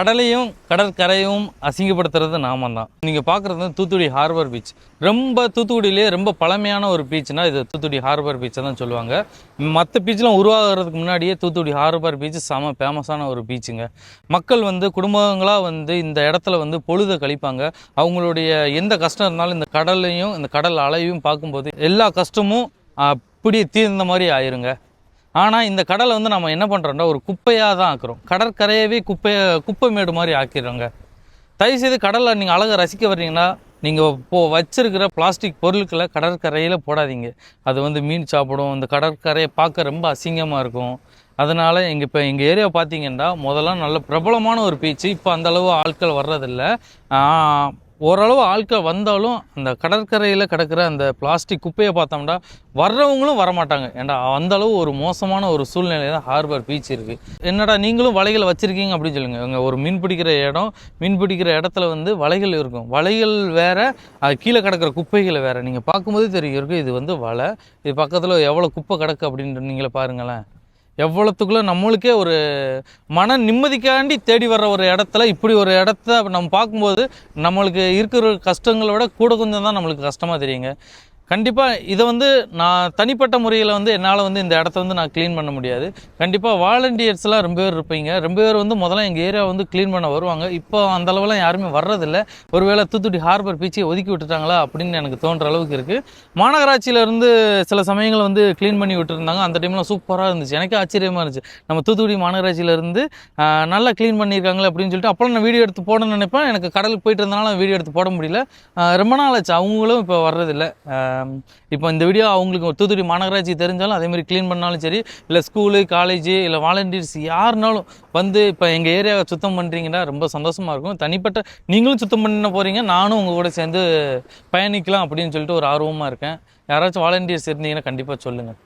கடலையும் கடற்கரையும் அசிங்கப்படுத்துறது நாம தான் நீங்கள் பார்க்குறது வந்து தூத்துக்குடி ஹார்பர் பீச் ரொம்ப தூத்துக்குடியிலே ரொம்ப பழமையான ஒரு பீச்னா இது தூத்துக்குடி ஹார்பர் பீச்சை தான் சொல்லுவாங்க. மற்ற பீச்லாம் உருவாகிறதுக்கு முன்னாடியே தூத்துக்குடி ஹார்பர் பீச் செம ஃபேமஸான ஒரு பீச்சுங்க மக்கள் வந்து குடும்பங்களாக வந்து இந்த இடத்துல வந்து பொழுதை கழிப்பாங்க. அவங்களுடைய எந்த கஷ்டம் இருந்தாலும் இந்த கடலையும் இந்த கடல் அலையும் பார்க்கும்போது எல்லா கஷ்டமும் அப்படியே தீர்ந்த மாதிரி ஆயிருங்க. ஆனால் இந்த கடலை வந்து நம்ம என்ன பண்ணுறோம்னா ஒரு குப்பையாக தான் ஆக்குறோம். கடற்கரையவே குப்பையை குப்பை மேடு மாதிரி ஆக்கிடுறோங்க. தயவுசெய்து கடலை நீங்கள் அழகை ரசிக்க வர்றீங்கன்னா நீங்கள் இப்போ வச்சிருக்கிற பிளாஸ்டிக் பொருட்களை கடற்கரையில் போடாதீங்க. அது வந்து மீன் சாப்பிடும் இந்த கடற்கரையை பார்க்க ரொம்ப அசிங்கமாக இருக்கும். அதனால் எங்கள் இப்போ எங்கள் ஏரியா பார்த்தீங்கன்னா முதல்ல நல்ல பிரபலமான ஒரு பீச்சு. இப்போ அந்த அளவு ஆட்கள் வர்றதில்ல. ஓரளவு ஆட்கள் வந்தாலும் அந்த கடற்கரையில் கிடக்கிற அந்த பிளாஸ்டிக் குப்பையை பார்த்தோம்னா வர்றவங்களும் வரமாட்டாங்க. ஏன்டா அந்த அளவு ஒரு மோசமான ஒரு சூழ்நிலை தான் ஹார்பர் பீச் இருக்குது என்னடா நீங்களும் வலைகள் வச்சுருக்கீங்க அப்படின்னு சொல்லுங்கள் அங்கே ஒரு மீன் பிடிக்கிற இடம் மீன் பிடிக்கிற இடத்துல வந்து வலைகள் இருக்கும். வலைகள் வேறு அது கீழே கிடக்கிற குப்பைகளை வேறு. நீங்கள் பார்க்கும்போது தெரியும் இது வந்து வலை. இது பக்கத்தில் எவ்வளோ குப்பை கிடக்கு அப்படின்ட்டு நீங்களே பாருங்களேன். எவ்வளோத்துக்குள்ளே நம்மளுக்கே ஒரு மன நிம்மதிக்காண்டி தேடி வர்ற ஒரு இடத்துல இப்படி ஒரு இடத்த நம்ம பார்க்கும்போது நம்மளுக்கு இருக்கிற கஷ்டங்களை விட கூட கொஞ்சம் தான் நம்மளுக்கு கஷ்டமாக தெரியுங்க. கண்டிப்பாக இதை வந்து நான் தனிப்பட்ட முறையில் வந்து என்னால் வந்து இந்த இடத்த வந்து நான் க்ளீன் பண்ண முடியாது. கண்டிப்பாக வாலண்டியர்ஸ்லாம் ரொம்ப பேர் இருப்பீங்க. ரொம்ப பேர் வந்து முதல்ல எங்கள் ஏரியா வந்து க்ளீன் பண்ண வருவாங்க. இப்போ அந்த அளவுலாம் யாருமே வர்றதில்ல. ஒருவேளை தூத்துக்குடி ஹார்பர் பீச்சை ஒதுக்கி விட்டுட்டாங்களா அப்படின்னு எனக்கு தோன்ற அளவுக்கு இருக்குது மாநகராட்சியிலேருந்து சில சமயங்கள் வந்து க்ளீன் பண்ணி விட்டுருந்தாங்க. அந்த டைம்லாம் சூப்பராக இருந்துச்சு. எனக்கே ஆச்சரியமாக இருந்துச்சு. நம்ம தூத்துக்குடி மாநகராட்சியில இருந்து நல்லா க்ளீன் பண்ணியிருக்காங்களே அப்படின்னு சொல்லிட்டு அப்போலாம் நான் வீடியோ எடுத்து போடணும்னு நினைப்பேன். எனக்கு கடலுக்கு போயிட்டு இருந்தனால வீடியோ எடுத்து போட முடியல. ரொம்ப நாள் ஆச்சு. அவங்களும் இப்போ வர்றதில்லை. இப்போ இந்த வீடியோ அவங்களுக்கு தூத்துக்குடி மாநகராட்சி தெரிஞ்சாலும் அதேமாதிரி க்ளீன் பண்ணாலும் சரி இல்லை ஸ்கூலு காலேஜ் இல்லை வாலண்டியர்ஸ் யாருனாலும் வந்து இப்போ எங்கள் ஏரியாவை சுத்தம் பண்ணுறீங்கன்னா ரொம்ப சந்தோஷமாக இருக்கும். தனிப்பட்ட நீங்களும் சுத்தம் பண்ண போகிறீங்க நானும் உங்கள் கூட சேர்ந்து பயணிக்கலாம் அப்படின்னு சொல்லிட்டு ஒரு ஆர்வமாக இருக்கேன். யாராச்சும் வாலண்டியர்ஸ் இருந்தீங்கன்னா கண்டிப்பாக சொல்லுங்கள்